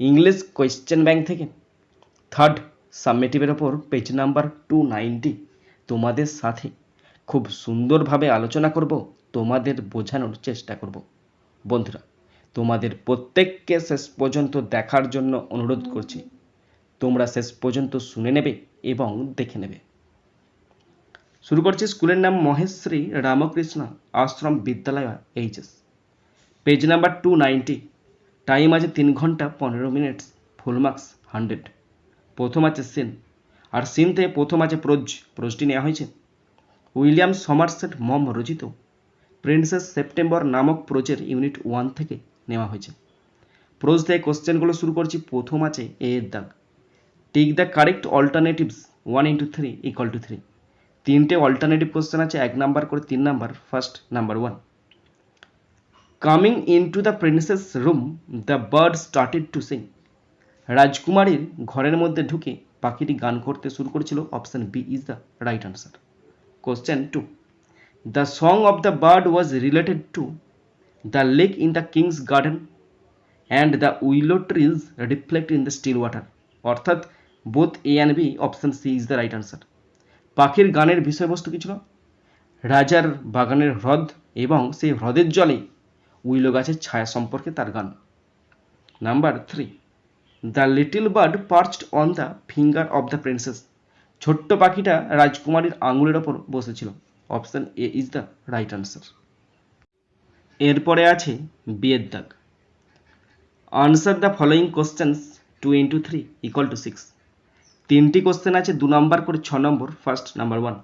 English question bank থেকে third সাবমেটিভের ওপর পেজ নাম্বার টু নাইনটি তোমাদের সাথে খুব সুন্দরভাবে আলোচনা করব, তোমাদের বোঝানোর চেষ্টা করব। বন্ধুরা, তোমাদের প্রত্যেককে শেষ পর্যন্ত দেখার জন্য অনুরোধ করছি। তোমরা শেষ পর্যন্ত শুনে নেবে এবং দেখে নেবে। শুরু করছি স্কুলের নাম Maheshri Ramakrishna Ashram Vidyalaya HS page number two ninety time আছে তিন ঘণ্টা পনেরো মিনিট ফুল মার্কস হান্ড্রেড প্রথম আছে সিন আর সিন থেকে প্রথম আছে প্রোজ প্রোজটি নেওয়া হয়েছে। উইলিয়াম সমারসেট মম রচিত, প্রিন্সেস সেপ্টেম্বর নামক প্রোজের ইউনিট ওয়ান থেকে নেওয়া হয়েছে। প্রোজ থেকে কোশ্চেনগুলো শুরু করছি, প্রথম আছে এ এর দাগ। Tick the correct alternatives one into three equal to three তিনটে অল্টারনেটিভ কোশ্চেন আছে, এক নাম্বার করে তিন number first number one coming into the princess room the bird started to sing রাজকুমারীর ঘরের মধ্যে ঢুকে পাখিটি গান করতে শুরু করেছিল। Option B is the right answer question two the song of the bird was related to the lake in the king's garden and the willow trees reflect in the still water অর্থাৎ both A and B option C is the right answer পাখির গানের বিষয়বস্তু কি ছিল? রাজার বাগানের হ্রদ এবং সেই হ্রদের জলে উইলো গাছের ছায়া সম্পর্কে তার গান। Number three the little bird perched on the finger of the princess ছোট্ট পাখিটা রাজকুমারীর আঙুলের ওপর বসেছিল। Option A is the right answer এরপরে আছে বিয়ের দাগ। Answer the following questions two into three equal to six তিনটি কোশ্চেন আছে দু নম্বর করে ছ নম্বর first number one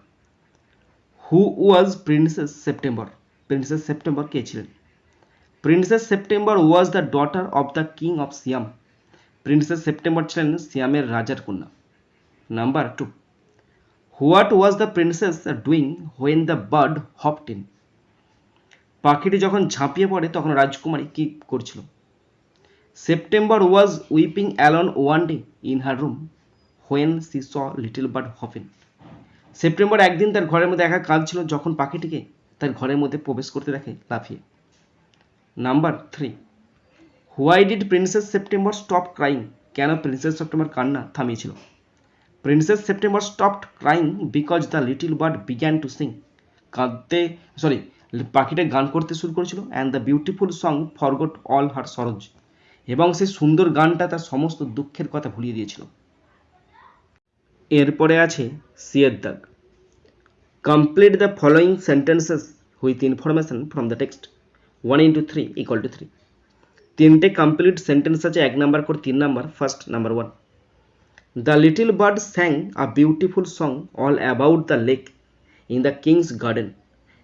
who was Princess September Princess September কে ছিলেন? Princess September was the daughter of the king of Siam Princess September ছিলেন সিয়ামের রাজার কন্যা। Number two what was the princess doing when the bird hopped পাখিটি যখন ঝাঁপিয়ে পড়ে, তখন রাজকুমারী কি করছিল? September was weeping alone one day in her room when she saw little bird hop in September একদিন তার ঘরের মধ্যে একা কাঁদছিল যখন পাখিটিকে তার ঘরের মধ্যে প্রবেশ করতে দেখে লাফিয়ে। Number three why did Princess September stop crying কেন প্রিন্সেস সেপ্টেম্বর কান্না থামিয়েছিল? Princess September stopped crying because the little bird began to sing কাঁদতে সরি পাখিটা গান করতে শুরু করেছিল and the beautiful song forgot all her sorrows এবং সেই সুন্দর গানটা তার সমস্ত দুঃখের কথা ভুলিয়ে দিয়েছিল। এরপরে আছে সিয়ের দাগ complete the following sentences with information from the text one into three equal to three তিনটে কমপ্লিট সেন্টেন্স আছে, এক নাম্বার করে তিন number first number one the little bird sang a beautiful song all about the lake in the king's garden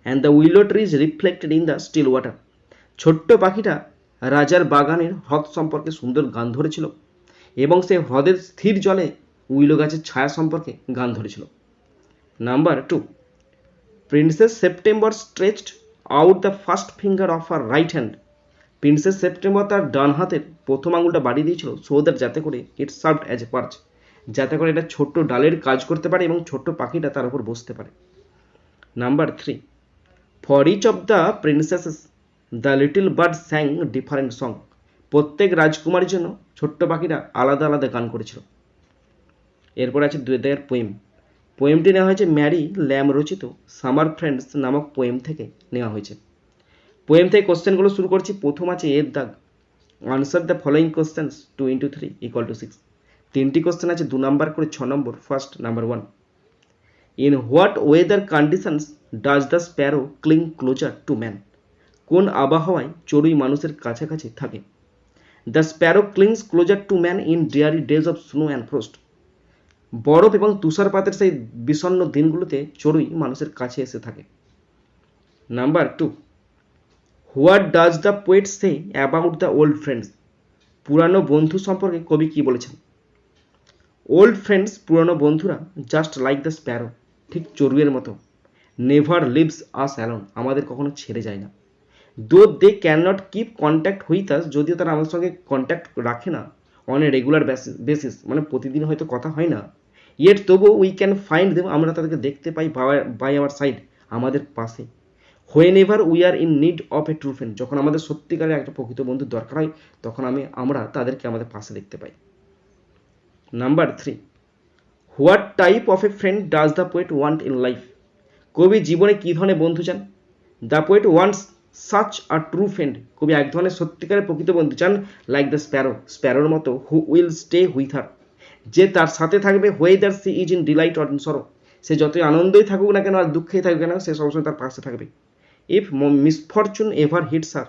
and the willow trees reflected in the still water ছোট্ট পাখিটা রাজার বাগানের হ্রদ সম্পর্কে সুন্দর গান ধরেছিল এবং সে হ্রদের স্থির জলে উইলো গাছের ছায়া সম্পর্কে গান ধরেছিল। Number two Princess September stretched out the first finger of her right hand Princess September তার ডান হাতের প্রথম আঙুলটা বাড়িয়ে দিয়েছিল সো দ্যাট যাতে করে ইট সার্ভড অ্যাজ এ পার্চ যাতে করে এটা ছোট্ট ডালের কাজ করতে পারে এবং ছোট্ট পাখিটা তার উপর বসতে পারে। Number three for each of the princesses the little bird sang different song প্রত্যেক রাজকুমারীর জন্য ছোট্ট পাখিরা আলাদা আলাদা গান করেছিল। এরপর আছে দুই দেয়ের পোয়েম পোয়েমটি নেওয়া হয়েছে ম্যারি ল্যাম রচিত সামার ফ্রেন্ডস নামক পোয়েম থেকে নেওয়া হয়েছে। পোয়েম থেকে কোশ্চেনগুলো শুরু করছি, প্রথম আছে এর দাগ answer the following questions two into three equal to six তিনটি কোশ্চেন আছে, দু নম্বর করে ছ নম্বর first number one in what weather conditions does the sparrow cling closer to man কোন আবহাওয়ায় চড়ুই মানুষের কাছাকাছি থাকে? The sparrow clings closer to man in dreary days of snow and frost বরফ এবং তুষারপাতের সেই বিষণ্ণ দিনগুলোতে চড়ুই মানুষের কাছে এসে থাকে। Number two what does the poet say about the old friends পুরানো বন্ধু সম্পর্কে কবি কি বলেছেন? ওল্ড ফ্রেন্ডস পুরনো বন্ধুরা জাস্ট লাইক দ্য স্প্যারো ঠিক চড়ুইয়ের মতো। নেভার লিভস আস অ্যালোন আমাদের কখনো ছেড়ে যায় না। Though they can not keep contact us যদিও তারা আমাদের সঙ্গে কন্ট্যাক্ট রাখে না অন এ রেগুলার বেসিস মানে প্রতিদিন হয়তো কথা হয় না ইয়েট তবুও উই ক্যান ফাইন্ড দেম আমরা তাদেরকে দেখতে পাই বাই আওয়ার সাইড আমাদের পাশে। Whenever we are in need of a true friend যখন আমাদের সত্যিকারের একটা প্রকৃত বন্ধুর দরকার হয়, তখন আমি, আমরা তাদেরকে আমাদের পাশে দেখতে পাই। Number three what type of a friend does the poet want in life কবি জীবনে কী ধরনের বন্ধু চান? The poet wants such a true friend কবি এক ধরনের সত্যিকারের প্রকৃত বন্ধু চান লাইক দ্য স্প্যারো স্প্যারোর মতো who will stay with her যে তার সাথে থাকবে whether she is in delight or sorrow সে যতই আনন্দই থাকুক না কেন আর দুঃখেই থাকুক কেন, সে সবসময় তার পাশে থাকবে। ইফ মিসফরচুন এভার হিটস আর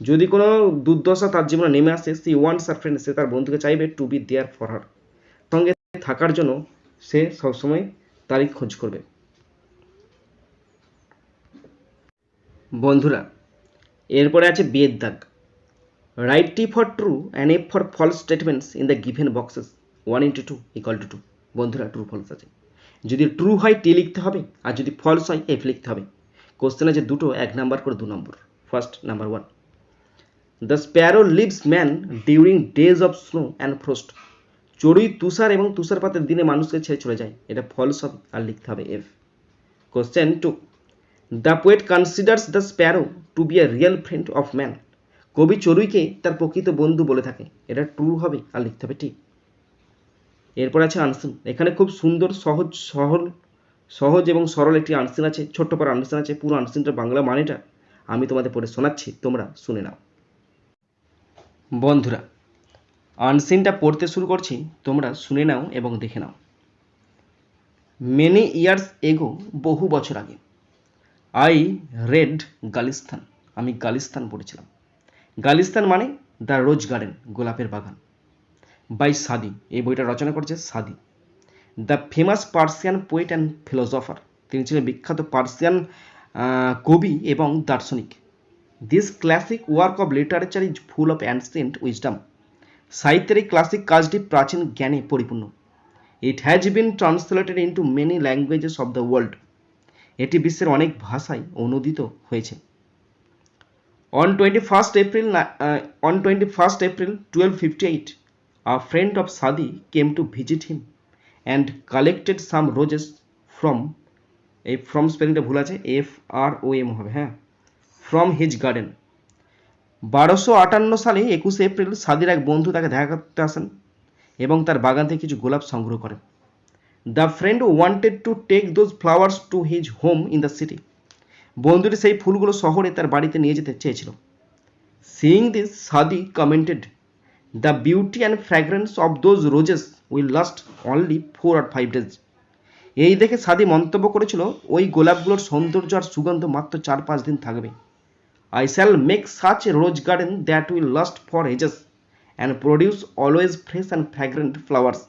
যদি কোনো দুর্দশা তার জীবনে নেমে আসে সি ওয়ান্টস আর ফ্রেন্ড সে তার বন্ধুকে চাইবে to be there for her সঙ্গে থাকার জন্য সে সবসময় তারই খোঁজ করবে। বন্ধুরা এরপরে আছে বিয়ের দাগ। Write T for true and F for false statements in the given boxes one into two equal to two বন্ধুরা ট্রু ফলস আছে। যদি ট্রু হয় টি লিখতে হবে, আর যদি ফলস হয় এফ লিখতে হবে। কোশ্চেন আছে দুটো, এক নাম্বার করে দু নম্বর first number one the sparrow leaves man during days of snow and frost চড়ুই তুষার এবং তুষারপাতের দিনে মানুষকে ছেড়ে চলে যায়। এটা ফলস হবে, আর লিখতে হবে F question two the poet considers the sparrow to be a real friend of man কবি চড়ুইকে তার প্রকৃত বন্ধু বলে থাকে। এটা ট্রু হবে, আর লিখতে হবে ঠিক এরপর আছে আনসিন। এখানে খুব সুন্দর, সহজ, সহল, সহজ এবং সরল একটি আনসিন আছে, ছোট্ট পর আনসিন আছে, পুরো আনসিনটার বাংলা মানেটা আমি তোমাদের পড়ে শোনাচ্ছি, তোমরা শুনে নাও। বন্ধুরা, আনসিনটা পড়তে শুরু করছি, তোমরা শুনে নাও এবং দেখে নাও। মেনি ইয়ার্স এগো বহু বছর আগে, আই রেড গালিস্তান, আমি গালিস্তান পড়েছিলাম। গালিস্তান মানে দ্য রোজ গার্ডেন, গোলাপের বাগান। বাই সাদি এই বইটা রচনা করেছে Saadi the famous Persian poet and philosopher তিনি ছিলেন বিখ্যাত পার্সিয়ান কবি এবং দার্শনিক। This classic work of literature is full of ancient wisdom সাহিত্যের এই ক্লাসিক কাজটি প্রাচীন জ্ঞানে পরিপূর্ণ। It has been translated into many languages of the world এটি বিশ্বের অনেক ভাষায় অনুদিত হয়েছে। On twenty first April on twenty first April twelve fifty eight a friend of Saadi came to visit him and collected some roses from এই from স্পেলিংটা ভুল আছে এফ আর ও এম হবে হ্যাঁ? ফ্রম হিজ গার্ডেন বারোশো আটান্ন সালে একুশে এপ্রিল সাদির এক বন্ধু তাকে দেখা করতে আসেন এবং তার বাগান থেকে কিছু গোলাপ সংগ্রহ করেন। The friend wanted to take those flowers to his home in the city বন্ধুটি সেই ফুলগুলো শহরে তার বাড়িতে নিয়ে যেতে চেয়েছিল। Seeing this Saadi commented the beauty and fragrance of those roses will last only four or five days এই দেখে সাদি মন্তব্য করেছিল, ওই গোলাপগুলোর সৌন্দর্য আর সুগন্ধ মাত্র চার পাঁচ দিন থাকবে। I shall make such rose garden that will last for ages and produce always fresh and fragrant flowers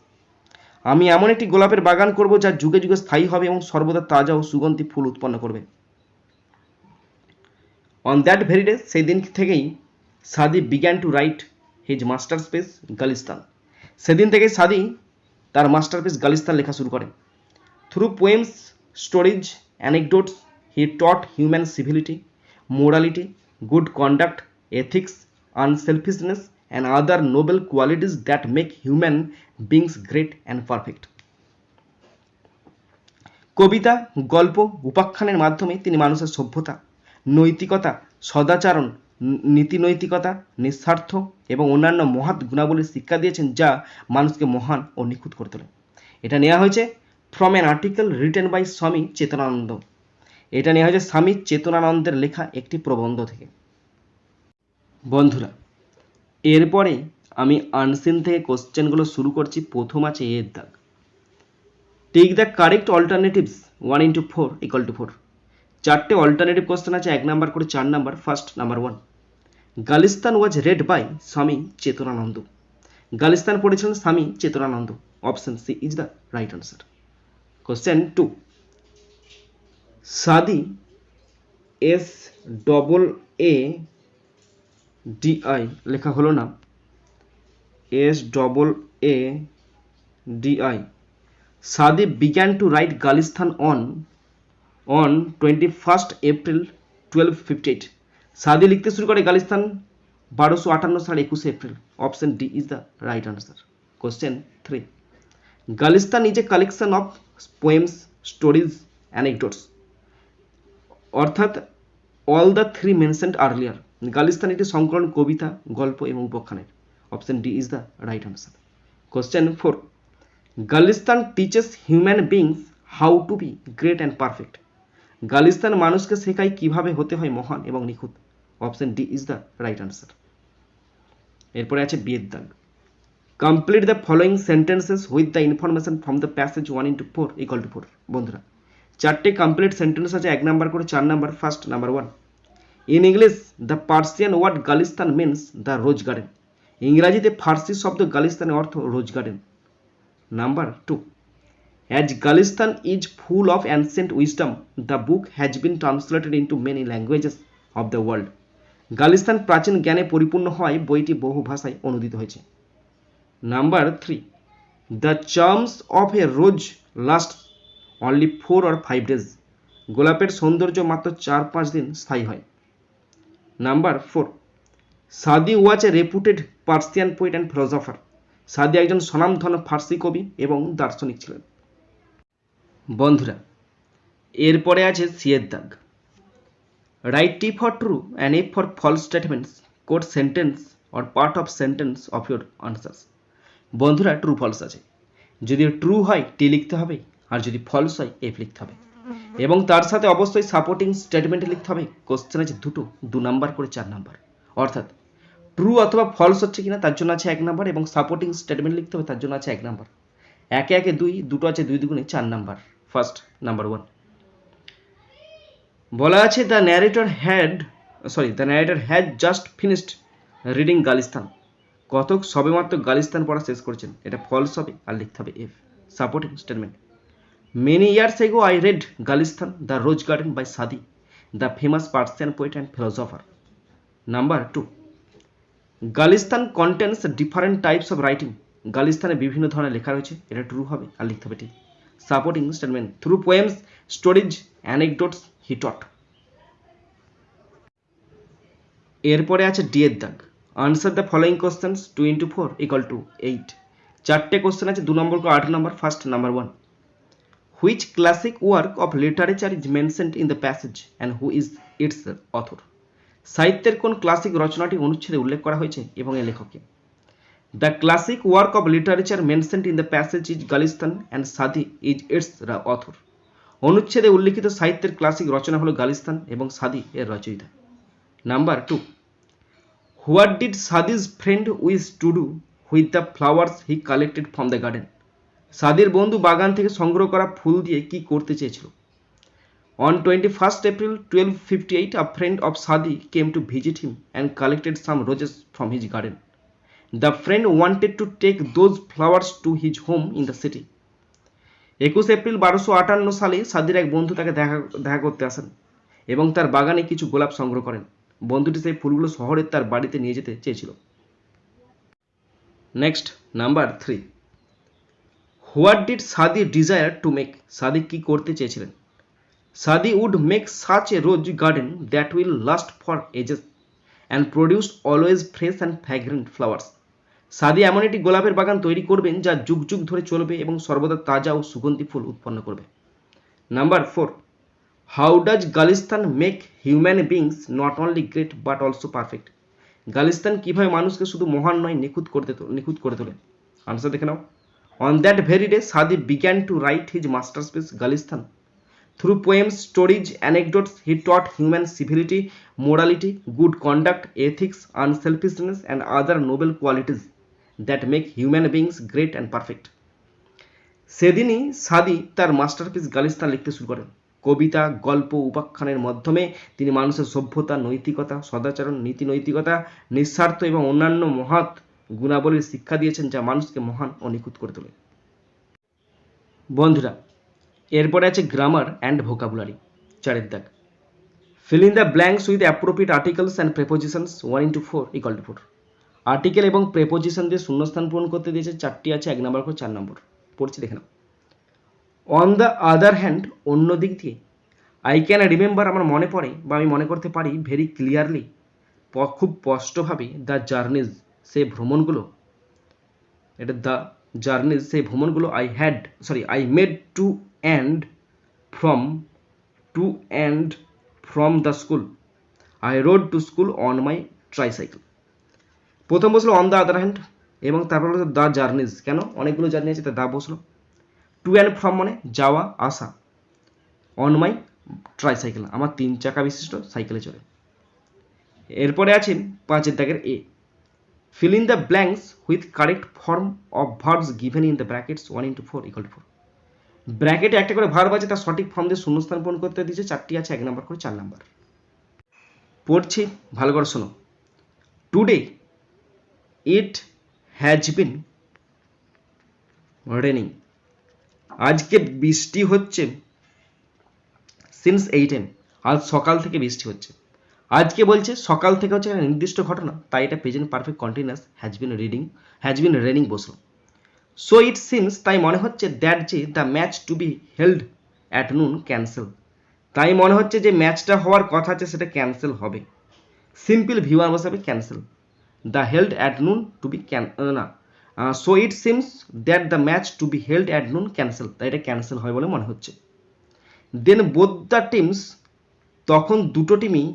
আমি এমন একটি গোলাপের বাগান করব যা যুগে যুগে স্থায়ী হবে এবং সর্বদা তাজা ও সুগন্ধি ফুল উৎপন্ন করবে। অন দ্যাট ভেরি ডে সেই দিন থেকেই Saadi began to write his masterpiece Gulistan সেদিন থেকে সাদি তার মাস্টারপিস গালিস্তান লেখা শুরু করে। Through poems stories anecdotes he taught human civility morality good conduct ethics unselfishness and other noble qualities that make human beings great and perfect কবিতা, গল্প, উপাখ্যানের মাধ্যমে তিনি মানুষের সভ্যতা, নৈতিকতা, সদাচরণ নীতিনৈতিকতা, নিঃস্বার্থ এবং অন্যান্য মহৎ গুণাবলীর শিক্ষা দিয়েছেন যা মানুষকে মহান ও নিখুঁত করে তোলে। এটা নেওয়া হয়েছে from an article written by Swami Chetanananda. এটা নেওয়া হয়েছে স্বামী চেতনানন্দের লেখা একটি প্রবন্ধ থেকে। বন্ধুরা, এরপরে আমি আনসিন থেকে কোশ্চেনগুলো শুরু করছি। প্রথম আছে এর দাগ। Take the correct alternatives one into four equal to four চারটে অল্টারনেটিভ কোশ্চেন আছে, এক নাম্বার করে চার number first number one Gulistan was read by Swami Chetanananda Gulistan পড়েছিলেন Swami Chetanananda option C is the right answer question two Saadi S double A DI লেখা হলো না S double A DI. Sadi began to write Galistan on on 21st April 1258. Saadi লিখতে শুরু করে Gulistan, বারোশো আটান্ন সাল একুশে April. Option D is the right answer question three Gulistan is a collection of poems stories anecdotes অর্থাৎ all the three mentioned earlier Gulistan একটি সংকলন, কবিতা, গল্প এবং উপাখ্যানের option D is the right answer question four Gulistan teaches human beings how to be great and perfect Gulistan মানুষকে শেখায় কীভাবে হতে হয় মহান এবং নিখুঁত। Option D is the right answer এরপরে আছে বিয়ের দাগ। Complete the following sentences with the information from the passage one into four equal to four বন্ধুরা, চারটে কমপ্লিট সেন্টেন্স আছে, এক নাম্বার করে চার number first number one in English the Persian word Gulistan means the rose garden ইংরাজিতে ফার্সি শব্দ গালিস্তানের অর্থ rose garden number two as Gulistan is full of ancient wisdom the book has been translated into many languages of the world Gulistan প্রাচীন জ্ঞানে পরিপূর্ণ হওয়ায় বইটি বহু ভাষায় অনুদিত হয়েছে। Number three, the charms of a rose last only four or five days. গোলাপের সৌন্দর্য মাত্র চার পাঁচ দিন স্থায়ী হয়। Number four, Saadi was a reputed Persian poet and philosopher. Saadi একজন স্বনামধন্য ফার্সি কবি এবং দার্শনিক ছিলেন। বন্ধুরা, এরপরে আছে সিয়ের দাগ। Write T for true and F for false statements code sentence or part of sentence of your answers বন্ধুরা ট্রু ফলস আছে। যদি ট্রু হয় টি লিখতে হবে। আর যদি ফলস হয় এফ লিখতে হবে। এবং তার সাথে অবশ্যই সাপোর্টিং স্টেটমেন্ট লিখতে হবে। কোশ্চেন আছে দুটো, দু নাম্বার করে চার নাম্বার অর্থাৎ ট্রু অথবা ফলস হচ্ছে কিনা, তার জন্য আছে এক নাম্বার এবং সাপোর্টিং স্টেটমেন্ট লিখতে হবে, তার জন্য আছে এক নাম্বার একে একে দুই, দুটো আছে দুই দুগুণে চার নাম্বার ফার্স্ট নাম্বার ওয়ান বলা আছে the narrator had sorry the narrator had just finished reading Gulistan কথক সবেমাত্র গালিস্তান পড়া শেষ করেছেন। এটা ফলস হবে আর লিখতে হবে F supporting statement many years ago I read Gulistan the rose garden by Saadi the famous Persian poet and philosopher number two Gulistan contents different types of writing গালিস্তানে বিভিন্ন ধরনের লেখা রয়েছে, এটা ট্রু হবে আর লিখতে হবে ঠিক। Supporting statement through poems stories anecdotes he taught এরপরে আছে ডি এর দাগ। Answer the following questions two into four equal to eight চারটে কোশ্চেন আছে, দু নম্বর আট নম্বর first number one which classic work of literature is mentioned in the passage and who is its author সাহিত্যের কোন ক্লাসিক রচনাটি অনুচ্ছেদে উল্লেখ করা হয়েছে এবং এর লেখককে the classic work of literature mentioned in the passage is Gulistan and Saadi is its author অনুচ্ছেদে উল্লিখিত সাহিত্যের ক্লাসিক রচনা হলো গালিস্তান এবং সাদি এর রচয়িতা। Number two what did Saadi's friend wish to do with the flowers he collected from the garden? সাদির বন্ধু বাগান থেকে সংগ্রহ করা ফুল দিয়ে কি করতে চেয়েছিল? On twenty first April twelve fifty eight a friend of Saadi came to visit him and collected some roses from his garden the friend wanted to take those flowers to his home in the city একুশ এপ্রিল বারোশো আটান্ন সালে সাদির এক বন্ধু তাকে দেখা দেখা করতে আসেন এবং তার বাগানে কিছু গোলাপ সংগ্রহ করেন। বন্ধুটি সেই ফুলগুলো শহরের তার বাড়িতে নিয়ে যেতে চেয়েছিল। Next number three what did Saadi desire to make Saadi কি করতে চেয়েছিলেন? Saadi would make such a rose garden that will last for ages and produce always fresh and fragrant flowers Saadi এমন একটি গোলাপের বাগান তৈরি করবেন যা যুগ যুগ ধরে চলবে এবং সর্বদা তাজা ও সুগন্ধি ফুল উৎপন্ন করবে। Number four, how does Gulistan make human beings not only great but also perfect? Gulistan কীভাবে মানুষকে শুধু মহান নয়, নিখুঁত করতে নিখুঁত করে তোলে? আনসার দেখে নাও। On that very day Saadi began to write his masterpiece Gulistan. Through poems stories anecdotes he taught human civility morality good conduct ethics unselfishness and other noble qualities that make human beings great and perfect সেদিনই Saadi তার masterpiece গালিস্তান লিখতে শুরু করেন। কবিতা, গল্প, উপাখ্যানের মাধ্যমে তিনি মানুষের সভ্যতা, নৈতিকতা, সদাচরণ, নীতি নৈতিকতা, নিঃস্বার্থ এবং অন্যান্য মহৎ গুণাবলীর শিক্ষা দিয়েছেন যা মানুষকে মহান ও নিখুঁত করে তোলে। বন্ধুরা, এরপরে আছে গ্রামার অ্যান্ড ভোকাবুলারি চারের দাগ। Fill in the blanks with appropriate articles and prepositions one into four equal to four article এবং প্রেপোজিশন দিয়ে শূন্যস্থান পূরণ করতে দিয়েছে, চারটি আছে, এক নম্বর করে চার নম্বর। পড়ছি, দেখে অন দ্য আদার হ্যান্ড অন্য দিক দিয়ে আই ক্যান রিমেম্বার আমার মনে পড়ে বা আমি মনে করতে পারি ভেরি ক্লিয়ারলি খুব স্পষ্টভাবে দ্য জার্নিজ সেই ভ্রমণগুলো, এটা দ্য জার্নিজ সেই ভ্রমণগুলো I had sorry I made to and from to and from the school I rode to school on my tricycle প্রথম বসল অন দ্য আদার হ্যান্ড এবং তারপর হলো দ্য জার্নিজ কেন? অনেকগুলো জার্নি আছে, তা দা বসল। টু অ্যান্ড ফ্রম মানে যাওয়া, আসা। অন মাই ট্রাইসাইকেল আমার তিন চাকা বিশিষ্ট সাইকেলে চলে এরপরে আছে পাঁচের দাগের A fill in the blanks with correct form of verbs given in the brackets 1 into 4 equal to 4 ব্র্যাকেটে একটা করে ভার্ব আছে তার সঠিক ফর্ম দিয়ে শূন্যস্থান পূরণ করতে দিয়েছে। চারটি আছে, এক নম্বর করে চার নাম্বার। পড়ছি, ভালো করে শোনো। Today it has been raining আজকে বৃষ্টি হচ্ছে সিন্স এইট এম আজ সকাল থেকে বৃষ্টি হচ্ছে। আজকে বলছে সকাল থেকে হচ্ছে একটা নির্দিষ্ট ঘটনা, তাই এটা present perfect continuous has been reading has been raining বসল। সো ইট সিমস তাই মনে হচ্ছে দ্যাট যে the match to be held at noon cancel তাই মনে হচ্ছে যে ম্যাচটা হওয়ার কথা আছে, সেটা ক্যান্সেল হবে। সিম্পল ভিউয়ার বসাবে cancel the held at noon to be can না so it seems that the match to be held at noon cancel তাই এটা ক্যান্সেল হয় বলে মনে হচ্ছে। দেন বোথ দ্য টিমস তখন দুটো টিমই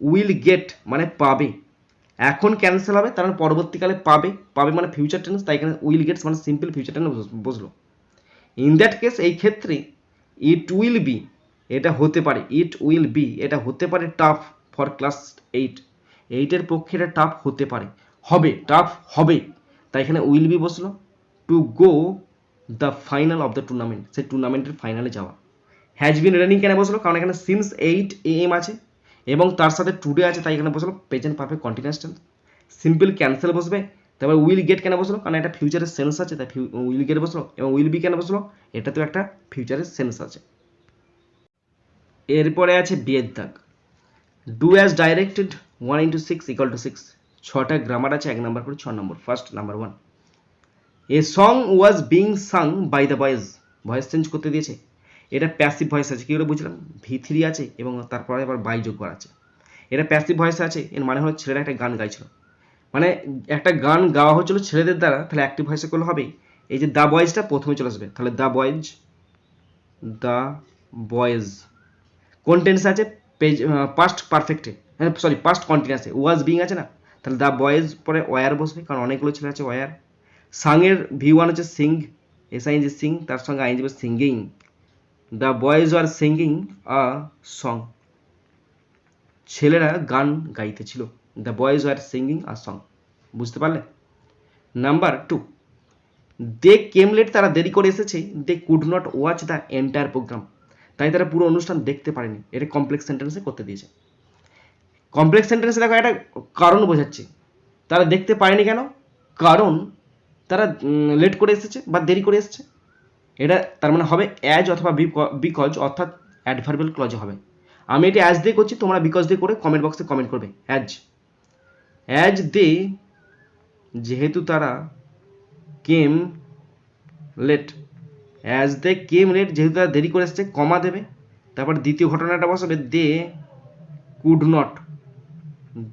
উইল গেট মানে পাবে। এখন ক্যান্সেল হবে, তার মানে পরবর্তীকালে পাবে। পাবে মানে ফিউচার টেন্স তাই এখানে উইল গেটস মানে সিম্পল ফিউচার টেন্স বুঝলো ইন দ্যাট কেস এই ক্ষেত্রে ইট উইল বি এটা হতে পারে ইট উইল বি এটা হতে পারে টাফ ফর ক্লাস এইট এইটের পক্ষে এটা টাফ হতে পারে। হবে টাফ হবে। তাই এখানে উইল বি বসল to go the final of the tournament সেই টুর্নামেন্টের ফাইনালে যাওয়া। হ্যাজ বিন রানিং কেন বসল? কারণ এখানে সিন্স এইট এ এম আছে এবং তার সাথে টুডে আছে, তাই এখানে বসল present perfect continuous tense simple cancel বসবে, তারপর উইল গেট কেন বসল? কারণ এটা ফিউচারের সেন্স আছে, তাই উইল গেট বসল এবং উইল বি কেন বসল? এটাতেও একটা ফিউচারের সেন্স আছে। এরপরে আছে বিয়ের দাগ। Do as directed one into six equal to six ছটা গ্রামার আছে, এক নাম্বার করে ছ নম্বর first number one a song was being sung by the boys voice change করতে দিয়েছে। এটা প্যাসিভ ভয়েস আছে, কী করে বুঝলাম? ভি থ্রি আছে এবং তারপরে আবার বাই যোগ করা আছে। এটা প্যাসিভ ভয়েস আছে, এর মানে হলো ছেলেরা একটা গান গাইছিল। মানে একটা গান গাওয়া হচ্ছিল ছেলেদের দ্বারা, তাহলে অ্যাক্টিভ ভয়েসে করলে হবে। এই যে দ্য বয়েজটা প্রথমে চলে আসবে, তাহলে দ্য বয়েজ দ্য বয়েজ কোন আছে পেজ পাস্ট পারফেক্টে হ্যাঁ সরি পাস্ট কন্টিনিউসে ওয়াজ বিং আছে না? তাহলে দ্য বয়েজ পরে ওয়ার বসবে, কারণ অনেকগুলো ছেলে আছে ওয়ার সাংয়ের ভি ওয়ান হচ্ছে sing S I G sing তার সঙ্গে আইন যাবে singing the boys are singing a song ছেলেরা গান গাইতেছিল the boys are singing a song বুঝতে পারলে? Number two they came late তারা দেরি করে এসেছে they could not watch the entire programme তাই তারা পুরো অনুষ্ঠান দেখতে পারেনি, এটা কমপ্লেক্স সেন্টেন্সে করতে দিয়েছে। কমপ্লেক্স সেন্টেন্সে দেখো একটা কারণ বোঝাচ্ছে। তারা দেখতে পারেনি কেন? কারণ তারা লেট করে এসেছে বা দেরি করে এসেছে। এটা তার মানে হবে অ্যাজ অথবা বিকজ অর্থাৎ অ্যাডভার্বেল ক্লজ হবে। আমি এটা অ্যাজ দিয়ে করছি, তোমরা বিকজ দিয়ে করে কমেন্ট বক্সে কমেন্ট করবে। অ্যাজ অ্যাজ দে যেহেতু তারা came late as they came late যেহেতু তারা দেরি করে এসছে কমা দেবে। তারপর দ্বিতীয় ঘটনাটা বসাবে they could not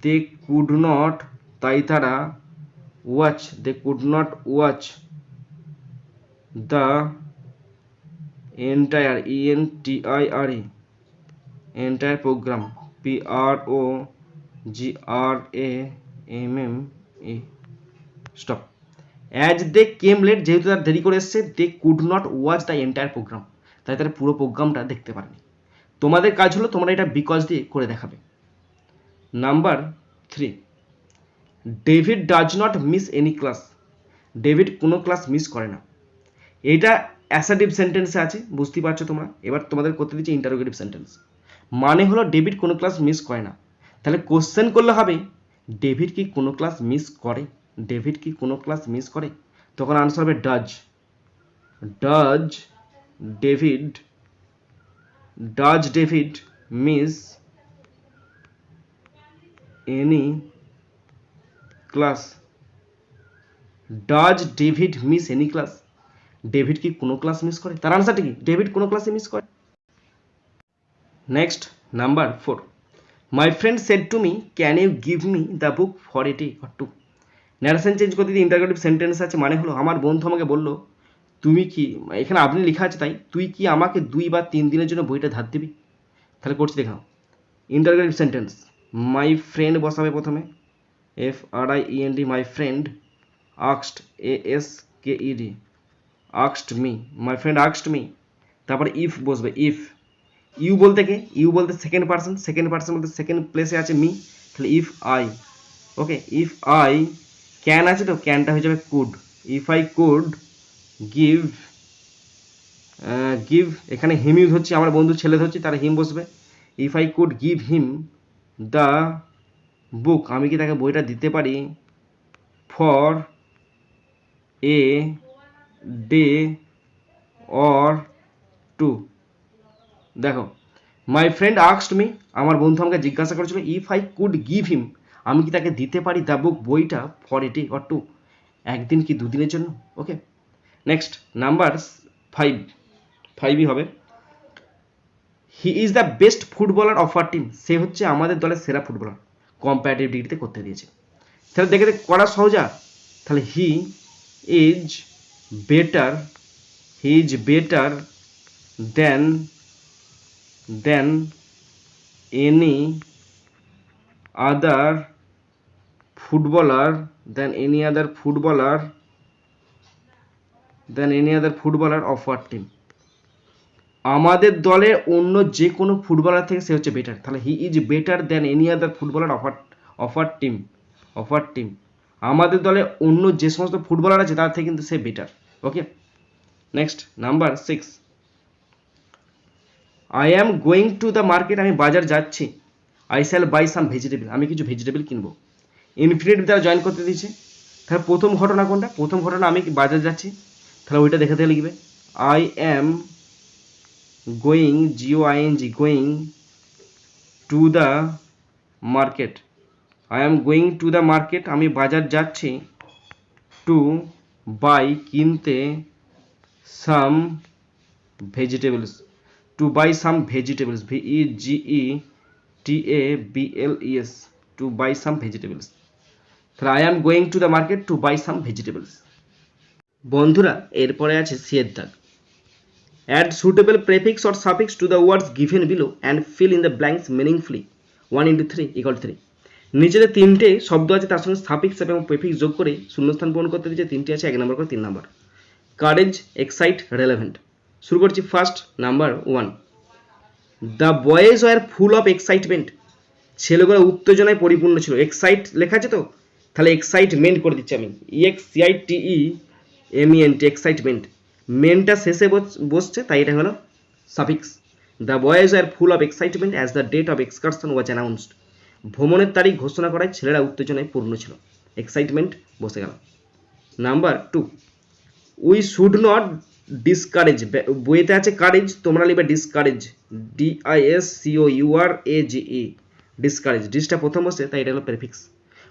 they could not তাই তারা watch they could not watch the entire E N T I R E entire programme P R O G R A M M E stop as they came late যেহেতু তার দেরি করে এসছে they could not watch the entire programme তাই তারা পুরো প্রোগ্রামটা দেখতে পারেনি। তোমাদের কাজ হলো তোমরা এটা বিকজ দিয়ে করে দেখাবে। Number three. David does not miss any class. David কোনো ক্লাস মিস করে না। এটা অ্যাসাটিভ সেন্টেন্সে আছে, বুঝতেই পারছ তোমরা? এবার তোমাদের করতে দিচ্ছে ইন্টারোগেটিভ সেন্টেন্স মানে হলো ডেভিড কোনো ক্লাস মিস করে না। তাহলে কোশ্চেন করলে হবে, ডেভিড কি কোনো ক্লাস মিস করে? ডেভিড কি কোনো ক্লাস মিস করে? তখন আনসার হবে does. Does David does David miss any class does David miss any class David কি কোনো ক্লাস মিস করে? তার আনসারটা কি? ডেভিড কোনো ক্লাসে মিস করে? Next number four my friend said to me can you give me the book for এটি অর টু ন্যারেশন চেঞ্জ করতে দিয়ে ইন্টারগ্রেটিভ সেন্টেন্স আছে মানে হলো, আমার বন্ধু আমাকে বলল, তুমি কি এখানে আপনি লেখা আছে তাই, তুই কি আমাকে দুই বা তিন দিনের জন্য বইটা ধার দিবি? তাহলে করছি দেখাও। ইন্টারগ্রেটিভ সেন্টেন্স মাই ফ্রেন্ড বসাবে প্রথমে F R I E N D my friend আক্সড A S K E D আক্সড me my friend আক্সড me তারপরে ইফ বসবে ইফ ইউ বলতে কে? ইউ বলতে সেকেন্ড পার্সন সেকেন্ড পার্সন বলতে সেকেন্ড প্লেসে আছে মি তাহলে if I okay if I can আছে তো ক্যানটা হয়ে যাবে could if I could give give এখানে হিম ইউজ হচ্ছে, আমার বন্ধু ছেলে ধরছি তারা হিম বসবে if I could give him the book আমি কি তাকে বইটা দিতে পারি? For a day or two দেখো মাই ফ্রেন্ড আক্সড মি আমার বন্ধু আমাকে জিজ্ঞাসা করেছিল if I could give him আমি কি তাকে দিতে পারি দ্য বুক বইটা for a day or two একদিন কি দুদিনের জন্য? ওকে নেক্সট নাম্বার ফাইভ ফাইভই হবে। He is the best footballer of our team সে হচ্ছে আমাদের দলের সেরা ফুটবলার কম্পারেটিভ ডিগ্রিতে করতে দিয়েছে। তাহলে দেখে দেখ করা সহজা? তাহলে he is better he is better than than any other footballer than any other footballer than any other footballer of our team আমাদের দলে অন্য যে কোনো ফুটবলার থেকে সে হচ্ছে বেটার তাহলে he is better than any other footballer of our of our team of our team আমাদের দলে অন্য যে সমস্ত ফুটবলার আছে, তার থেকে কিন্তু সে better okay next number six I am going to the market আমি বাজার যাচ্ছি। I shall buy some vegetable আমি কিছু ভেজিটেবল কিনবো। ইনফিনিটিভ দ্বারা জয়েন করতে দিয়েছে। তাহলে প্রথম ঘটনা কোনটা? প্রথম ঘটনা আমি বাজার যাচ্ছি। তাহলে ওইটা দেখে থেকে লিখবে। I am going G O I N G going to the market I am going to the market আমি বাজার যাচ্ছি টু বাই কিনতে some vegetables to buy some vegetables V E G E T A B L E S to buy some vegetables তাহলে I am going to the market to buy some vegetables বন্ধুরা, এরপরে আছে সিয়ের দাগ add suitable prefix or suffix to the words given below and fill in the blanks meaningfully one into three equal three নিচেতে তিনটে শব্দ আছে, তার সঙ্গে সাফিক্স এবং প্রেফিক্স যোগ করে শূন্যস্থান পূরণ করতে দিয়েছে তিনটে আছে, এক নম্বর করে তিন নম্বর। কারেজ এক্সাইট রেলেভেন্ট শুরু করছি first number one the boys were full of excitement ছেলেগুলো উত্তেজনায় পরিপূর্ণ ছিল। এক্সাইট লেখা আছে তো? তাহলে এক্সাইটমেন্ট করে দিচ্ছি আমি। E X C I T E M E N T excitement মেনটা শেষে বস- বসছে, তাই এটা হলো suffix the boys are full of excitement as the date of excursion was announced ভ্রমণের তারিখ ঘোষণা করায় ছেলেরা উত্তেজনায় পূর্ণ ছিল। এক্সাইটমেন্ট বসে গেল। Number two we should not discourage বইতে আছে কারেজ তোমরা লিখবে discourage D I S C O U R A G E discourage ডিসটা প্রথম বসে তাই এটা হলো prefix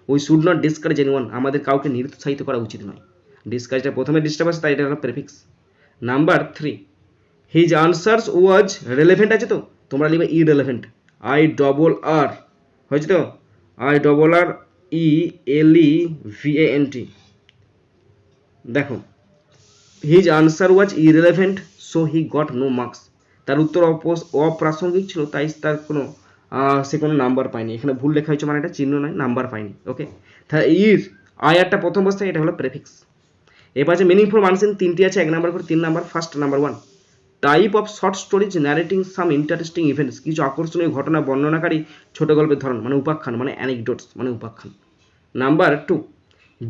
we should not discourage anyone আমাদের কাউকে নিরুৎসাহিত করা উচিত নয়। ডিসকারেজটা প্রথমে ডিসটা বসে, তাই এটা হলো prefix number three his answers was relevant আছে তো? তোমরা লিখবে E relevant I double R হয়েছে তো? I double R E L E V N T দেখো his answer was irrelevant so he got no marks তার উত্তর অপ্রাসঙ্গিক ছিল, তাই তার কোনো সে কোনো নাম্বার পায়নি। এখানে ভুল লেখা হয়েছে মানে এটা, চিহ্ন নয় নাম্বার পায়নি ওকে তাহলে ইর আয়ারটা প্রথম অবস্থায়, এটা হলো প্রেফিক্স এবার আছে মিনিংফুল মানসিন তিনটি আছে, এক নাম্বার করে তিন number first number one type of short stories narrating some interesting events কিছু আকর্ষণীয় ঘটনা, বর্ণনাকারী ছোট গল্পের ধরন মানে উপাখ্যান মানে অ্যানেকডোটস মানে উপাখ্যান। Number two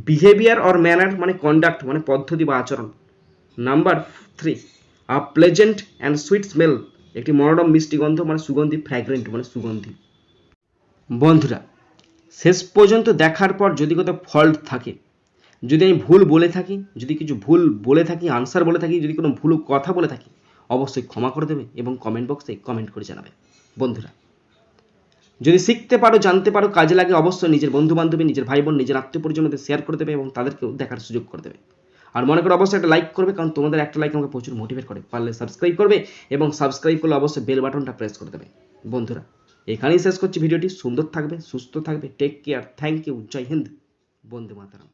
behaviour or manner মানে কন্ডাক্ট মানে পদ্ধতি বা আচরণ। Number three a pleasant and sweet smell একটি মনোরম মিষ্টি গন্ধ মানে সুগন্ধি ফ্র্যাগ্রেন্ট মানে সুগন্ধি। বন্ধুরা, শেষ পর্যন্ত দেখার পর যদি কোথাও ফল্ট থাকে যদি আমি ভুল বলে থাকি, যদি কিছু ভুল বলে থাকি আনসার বলে থাকি, যদি কোনো ভুল কথা বলে থাকি, অবশ্যই ক্ষমা করে দেবে এবং কমেন্ট বক্সে কমেন্ট করে জানাবে। বন্ধুরা, যদি শিখতে পারো, জানতে পারো, কাজে লাগে, অবশ্যই নিজের বন্ধু বান্ধবী নিজের ভাই বোন নিজের আত্মীয় পরিজনদের শেয়ার করে দেবে এবং তাদেরকেও দেখার সুযোগ করে দেবে। আর মনে করো অবশ্যই একটা লাইক করবে, কারণ তোমাদের একটা লাইক আমাকে প্রচুর মোটিভেট করে। পারলে সাবস্ক্রাইব করবে এবং সাবস্ক্রাইব করলে অবশ্যই বেল বাটনটা প্রেস করে দেবে। বন্ধুরা, এখানেই শেষ করছি ভিডিওটি। সুন্দর থাকবে, সুস্থ থাকবে। Take care thank you Jai Hind. বন্ধু মাতারাম।